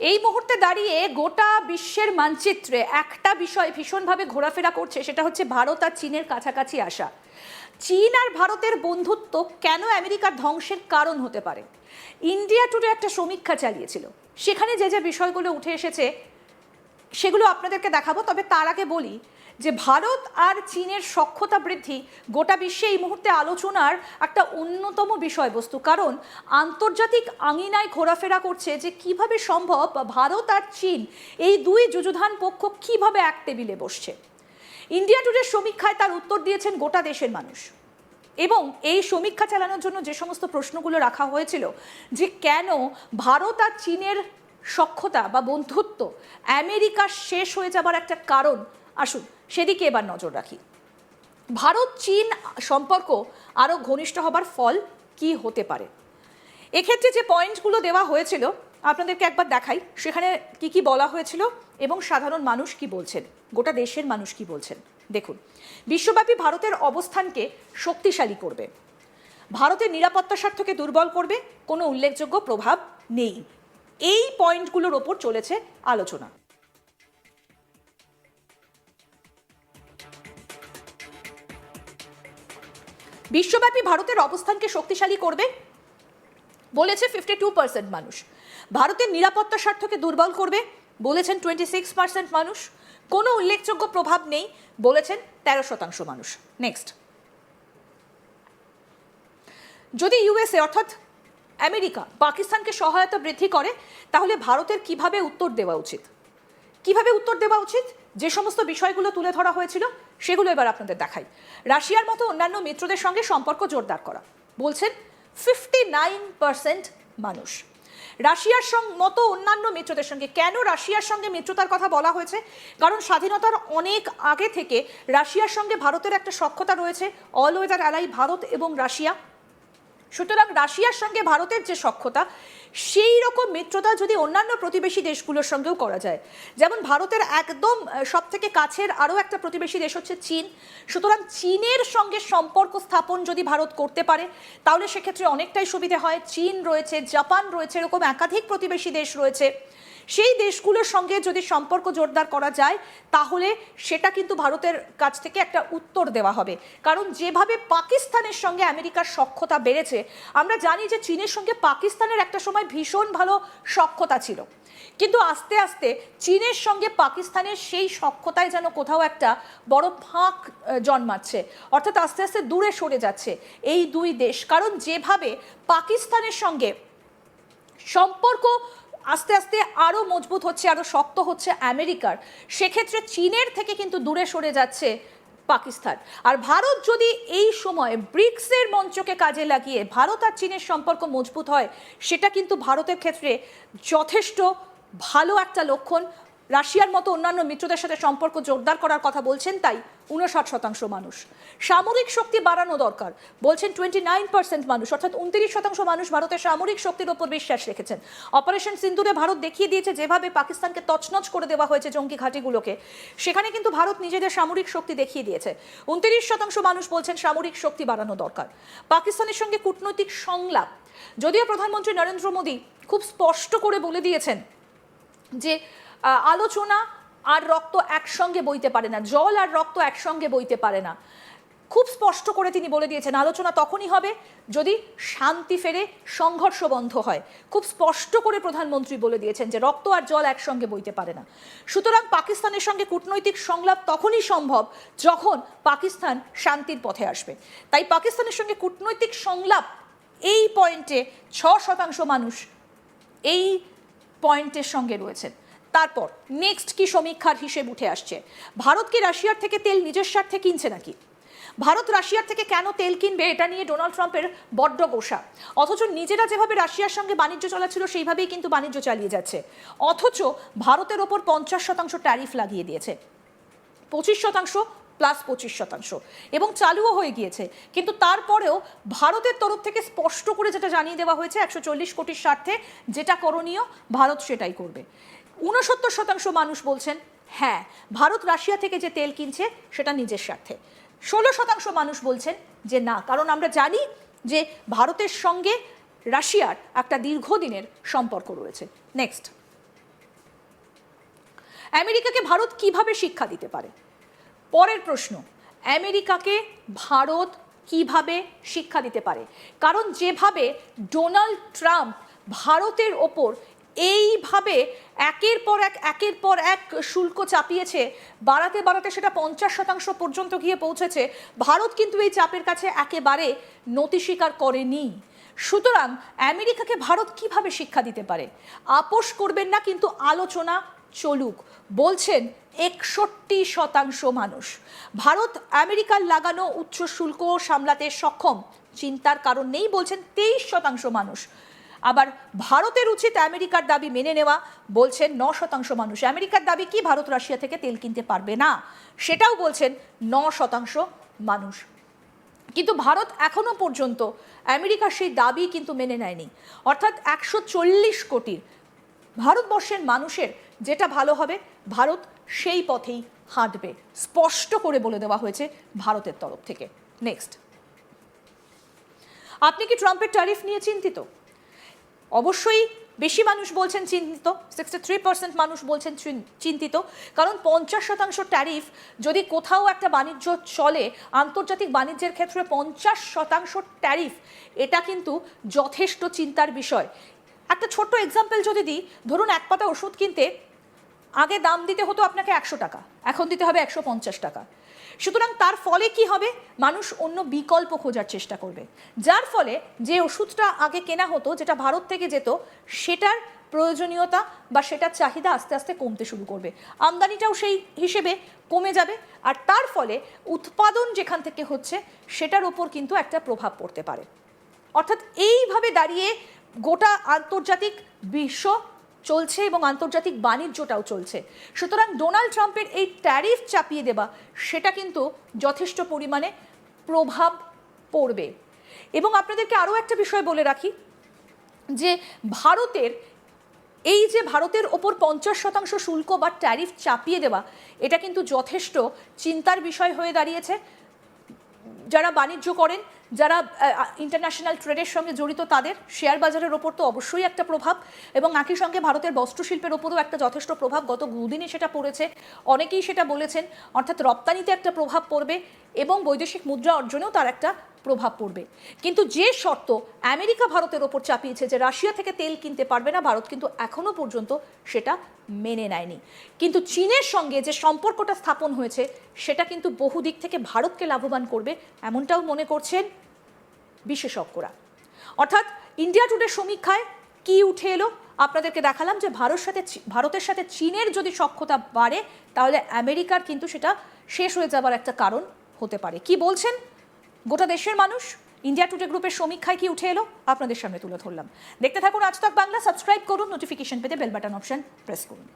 এই মুহূর্তে দাঁড়িয়ে গোটা বিশ্বের মানচিত্রে একটা বিষয় ভীষণভাবে ঘোরাফেরা করছে, সেটা হচ্ছে ভারত আর চীনের কাছাকাছি আসা। চীন আর ভারতের বন্ধুত্ব কেন আমেরিকার ধ্বংসের কারণ হতে পারে? ইন্ডিয়া টুডে একটা সমীক্ষা চালিয়েছিল। সেখানে যে যে বিষয়গুলো উঠে এসেছে, সেগুলো আপনাদেরকে দেখাবো, তবে তার আগে বলি যে ভারত আর চীনের সক্ষতা বৃদ্ধি গোটা বিশ্বে এই মুহূর্তে আলোচনার একটা অন্যতম বিষয়বস্তু। কারণ আন্তর্জাতিক আঙিনায় ঘোরাফেরা করছে যে কীভাবে সম্ভব ভারত আর চীন এই দুই যুযুধান পক্ষ কীভাবে এক টেবিলে বসছে। ইন্ডিয়া টুডের সমীক্ষায় তার উত্তর দিয়েছেন গোটা দেশের মানুষ। এবং এই সমীক্ষা চালানোর জন্য যে সমস্ত প্রশ্নগুলো রাখা হয়েছিল যে কেন ভারত আর চীনের সক্ষতা বা বন্ধুত্ব আমেরিকা শেষ হয়ে যাবার একটা কারণ আসুন, সেদিকে এবার নজর রাখি। ভারত, চীন সম্পর্ক আরও ঘনিষ্ঠ হবার ফল কি হতে পারে? এক্ষেত্রে যে পয়েন্টগুলো দেওয়া হয়েছিল, আপনাদেরকে একবার দেখাই। সেখানে কি কি বলা হয়েছিল এবং সাধারণ মানুষ কি বলছেন? গোটা দেশের মানুষ কি বলছেন? দেখুন, বিশ্বব্যাপী ভারতের অবস্থানকে শক্তিশালী করবে। ভারতের নিরাপত্তা স্বার্থকে দুর্বল করবে, কোনো উল্লেখযোগ্য প্রভাব নেই। এই পয়েন্টগুলোর ওপর চলেছে আলোচনা। বিশ্বব্যাপী ভারতের অবস্থানকে শক্তিশালী করবে, বলেছে ফিফটি টু পার্সেন্ট মানুষ। ভারতের নিরাপত্তা স্বার্থকে দুর্বল করবে, বলেছেন টোয়েন্টি সিক্স পার্সেন্ট মানুষ। কোনো উল্লেখযোগ্য প্রভাব নেই, বলেছেন তেরো শতাংশ মানুষ। নেক্সট যদি ইউএসএ অর্থাৎ আমেরিকা, পাকিস্তানকে সহায়তা বৃদ্ধি করে, তাহলে ভারতের কীভাবে উত্তর দেওয়া উচিত? কীভাবে উত্তর দেওয়া উচিত? যে সমস্ত বিষয়গুলো তুলে ধরা হয়েছিল, সেগুলো এবার আপনাদের দেখাই। রাশিয়ার মতো অন্যান্য মিত্রদের সঙ্গে সম্পর্ক জোরদার করা। বলছেন ফিফটি নাইন পার্সেন্ট মানুষ। রাশিয়ার সঙ্গে মতো অন্যান্য মিত্রদের সঙ্গে কেন রাশিয়ার সঙ্গে মিত্রতার কথা বলা হয়েছে? কারণ স্বাধীনতার অনেক আগে থেকে রাশিয়ার সঙ্গে ভারতের একটা সক্ষতা রয়েছে। অল ওয়েদার অ্যালাই ভারত এবং রাশিয়া। সুতরাং রাশিয়ার সঙ্গে ভারতের যে সক্ষতা, সেই রকম মিত্রতা যদি অন্যান্য প্রতিবেশী দেশগুলোর সঙ্গেও করা যায়। যেমন ভারতের একদম সব থেকে কাছের আরও একটা প্রতিবেশী দেশ হচ্ছে চীন। সুতরাং চীনের সঙ্গে সম্পর্ক স্থাপন যদি ভারত করতে পারে, তাহলে সেক্ষেত্রে অনেকটাই সুবিধে হয়। চীন রয়েছে, জাপান রয়েছে, এরকম একাধিক প্রতিবেশী দেশ রয়েছে। সেই দেশগুলোর সঙ্গে যদি সম্পর্ক জোরদার করা যায়, তাহলে সেটা কিন্তু ভারতের কাছ থেকে একটা উত্তর দেওয়া হবে। কারণ যেভাবে পাকিস্তানের সঙ্গে আমেরিকার সক্ষতা বেড়েছে, আমরা জানি যে চীনের সঙ্গে পাকিস্তানের একটা সময় ভীষণ ভালো সক্ষতা ছিল। কিন্তু আস্তে আস্তে চীনের সঙ্গে পাকিস্তানের সেই সক্ষতায় যেন কোথাও একটা বড় ফাঁক জন্মাচ্ছে, অর্থাৎ আস্তে আস্তে দূরে সরে যাচ্ছে এই দুই দেশ। কারণ যেভাবে পাকিস্তানের সঙ্গে সম্পর্ক আস্তে আস্তে আরও মজবুত হচ্ছে আরও শক্ত হচ্ছে আমেরিকার। সেক্ষেত্রে চীনের থেকে কিন্তু দূরে সরে যাচ্ছে পাকিস্তান। আর ভারত যদি এই সময় ব্রিক্সের মঞ্চকে কাজে লাগিয়ে ভারত আর চীনের সম্পর্ক মজবুত হয়, সেটা কিন্তু ভারতের ক্ষেত্রে যথেষ্ট ভালো একটা লক্ষণ। রাশিয়ার মতো অন্যান্য মিত্রদের সাথে সম্পর্ক জোরদার করার কথা বলছেন তাই উনষাট শতাংশ মানুষ। সামরিক শক্তি বাড়ানো দরকার, বলছেন টোয়েন্টি নাইন পার্সেন্ট মানুষ, অর্থাৎ উনত্রিশ শতাংশ মানুষ ভারতের সামরিক শক্তির ওপর বিশ্বাস রেখেছেন। অপারেশন সিন্দুরে ভারত দেখিয়ে দিয়েছে যেভাবে পাকিস্তানকে তছনছ করে দেওয়া হয়েছে জঙ্গি ঘাঁটিগুলোকে, সেখানে কিন্তু ভারত নিজেদের সামরিক শক্তি দেখিয়ে দিয়েছে। উনত্রিশ শতাংশ মানুষ বলছেন সামরিক শক্তি বাড়ানো দরকার। পাকিস্তানের সঙ্গে কূটনৈতিক সংলাপ, যদিও প্রধানমন্ত্রী নরেন্দ্র মোদী খুব স্পষ্ট করে বলে দিয়েছেন যে আলোচনা আর রক্ত একসঙ্গে বইতে পারে না। জল আর রক্ত একসঙ্গে বইতে পারে না। খুব স্পষ্ট করে তিনি বলে দিয়েছেন, আলোচনা তখনই হবে যদি শান্তি ফেরে সংঘর্ষ বন্ধ হয়। খুব স্পষ্ট করে প্রধানমন্ত্রী বলে দিয়েছেন যে রক্ত আর জল একসঙ্গে বইতে পারে না। সুতরাং পাকিস্তানের সঙ্গে কূটনৈতিক সংলাপ তখনই সম্ভব যখন পাকিস্তান শান্তির পথে আসবে। তাই পাকিস্তানের সঙ্গে কূটনৈতিক সংলাপ এই পয়েন্টে ছ শতাংশ মানুষ এই পয়েন্টের সঙ্গে রয়েছেন। তারপর নেক্সট কি সমীক্ষার হিসেব উঠে আসছে? ভারত কি রাশিয়ার থেকে তেল নিজের স্বার্থে কিনছে নাকি? ভারত রাশিয়ার থেকে কেন তেল কিনবে এটা নিয়ে ডোনাল্ড ট্রাম্পের বড্ড গোসা। অথচ নিজেরা যেভাবে রাশিয়ার সঙ্গে বাণিজ্য চালাচ্ছিল, সেইভাবেই কিন্তু বাণিজ্য চালিয়ে যাচ্ছে। অথচ ভারতের ওপর পঞ্চাশ শতাংশ ট্যারিফ লাগিয়ে দিয়েছে। পঁচিশ শতাংশ প্লাস পঁচিশ শতাংশ। এবং চালুও হয়ে গিয়েছে। কিন্তু তারপরেও ভারতের তরফ থেকে স্পষ্ট করে যেটা জানিয়ে দেওয়া হয়েছে, একশো চল্লিশ কোটির স্বার্থে যেটা করণীয়, ভারত সেটাই করবে। ঊনসত্তর শতাংশ মানুষ বলছেন হ্যাঁ ভারত রাশিয়া থেকে যে তেল কিনছে, সেটা নিজের স্বার্থে। ষোলো শতাংশ মানুষ বলছেন যে না, কারণ আমরা জানি যে ভারতের সঙ্গে রাশিয়ার একটা দীর্ঘদিনের সম্পর্ক রয়েছে। নেক্সট আমেরিকাকে ভারত কীভাবে শিক্ষা দিতে পারে? পরের প্রশ্ন, আমেরিকাকে ভারত কীভাবে শিক্ষা দিতে পারে? কারণ যেভাবে ডোনাল্ড ট্রাম্প ভারতের ওপর এইভাবে একের পর এক, একের পর এক শুল্ক চাপিয়েছে। বাড়াতে বাড়াতে সেটা পঞ্চাশ শতাংশ পর্যন্ত গিয়ে পৌঁছেছে। ভারত কিন্তু এই চাপের কাছে একেবারে নতি স্বীকার করেনি। সুতরাং আমেরিকাকে ভারত কীভাবে শিক্ষা দিতে পারে? আপোষ করবেন না কিন্তু আলোচনা চলুক, বলছেন একষট্টি শতাংশ মানুষ। ভারত আমেরিকার লাগানো উচ্চ শুল্ক সামলাতে সক্ষম। চিন্তার কারণ নেই, বলছেন তেইশ শতাংশ মানুষ। আবার ভারতের উচিত আমেরিকার দাবি মেনে নেওয়া, বলছেন ন শতাংশ মানুষ। আমেরিকার দাবি কি ভারত রাশিয়া থেকে তেল কিনতে পারবে না? সেটাও বলছেন ন শতাংশ মানুষ। কিন্তু ভারত এখনও পর্যন্ত আমেরিকার সেই দাবি কিন্তু মেনে নেয়নি। অর্থাৎ একশো চল্লিশ কোটির ভারতবর্ষের মানুষের যেটা ভালো হবে, ভারত সেই পথেই হাঁটবে। স্পষ্ট করে বলে দেওয়া হয়েছে ভারতের তরফ থেকে। নেক্সট আপনি কি ট্রাম্পের ট্যারিফ নিয়ে চিন্তিত? অবশ্যই বেশি মানুষ বলছেন চিন্তিত সিক্সটি থ্রি পার্সেন্ট মানুষ বলছেন চিন্তিত, কারণ পঞ্চাশ শতাংশ ট্যারিফ যদি কোথাও একটা বাণিজ্য চলে, আন্তর্জাতিক বাণিজ্যের ক্ষেত্রে পঞ্চাশ শতাংশ ট্যারিফ এটা কিন্তু যথেষ্ট চিন্তার বিষয়। একটা ছোট্ট এক্সাম্পল যদি দিই, ধরুন এক পাতা ওষুধ কিনতে, আগে দাম দিতে হতো আপনাকে একশো টাকা, এখন দিতে হবে একশো পঞ্চাশ টাকা। সুতরাং তার ফলে কি হবে? মানুষ অন্য বিকল্প খোঁজার চেষ্টা করবে। যার ফলে যে ওষুধটা আগে কেনা হতো, যেটা ভারত থেকে যেত, সেটার প্রয়োজনীয়তা বা সেটার চাহিদা আস্তে আস্তে কমতে শুরু করবে। আমদানিটাও সেই হিসেবে কমে যাবে। আর তার ফলে উৎপাদন যেখান থেকে হচ্ছে, সেটার ওপর কিন্তু একটা প্রভাব পড়তে পারে। অর্থাৎ এইভাবে দাঁড়িয়ে গোটা আন্তর্জাতিক বিশ্ব চলছে এবং আন্তর্জাতিক বাণিজ্যটাও চলছে। সুতরাং ডোনাল্ড ট্রাম্পের এই ট্যারিফ চাপিয়ে দেওয়া, সেটা কিন্তু যথেষ্ট পরিমাণে প্রভাব পড়বে। এবং আপনাদেরকে আরও একটা বিষয় বলে রাখি, যে ভারতের, এই যে ভারতের ওপর পঞ্চাশ শতাংশ শুল্ক বা ট্যারিফ চাপিয়ে দেওয়া, এটা কিন্তু যথেষ্ট চিন্তার বিষয় হয়ে দাঁড়িয়েছে। যারা বাণিজ্য করেন যারা ইন্টারন্যাশনাল ট্রেডের সঙ্গে জড়িত তাদের শেয়ার বাজারের ওপর তো অবশ্যই একটা প্রভাব এবং একই সঙ্গে ভারতের বস্ত্রশিল্পের ওপরও একটা যথেষ্ট প্রভাব। গত দুদিনে সেটা পড়েছে। অনেকেই সেটা বলেছেন, অর্থাৎ রপ্তানিতে একটা প্রভাব পড়বে এবং বৈদেশিক মুদ্রা অর্জনেও তার একটা প্রভাব পড়বে। কিন্তু যে শর্ত আমেরিকা ভারতের ওপর চাপিয়েছে যে রাশিয়া থেকে তেল কিনতে পারবে না, ভারত কিন্তু এখনও পর্যন্ত সেটা মেনে নেয়নি। কিন্তু চীনের সঙ্গে যে সম্পর্কটা স্থাপন হয়েছে, সেটা কিন্তু বহু দিক থেকে ভারতকে লাভবান করবে, এমনটাও মনে করছেন বিশেষজ্ঞরা। অর্থাৎ ইন্ডিয়া টুডে সমীক্ষায় কি উঠে এলো? আপনাদেরকে দেখালাম যে ভারত সাথে ভারতের সাথে চীনের যদি সক্ষতা বাড়ে, তাহলে আমেরিকার কিন্তু সেটা শেষ হয়ে যাবার একটা কারণ হতে পারে। কি বলছেন? গোটা দেশের মানুষ ইন্ডিয়া টুডে গ্রুপের সমীক্ষায় কি উঠে এলো? আপনাদের সামনে তুলে ধরলাম। দেখতে থাকুন আজ তক বাংলা, সাবস্ক্রাইব করুন নোটিফিকেশন পেতে বেল বাটন অপশন প্রেস করুন।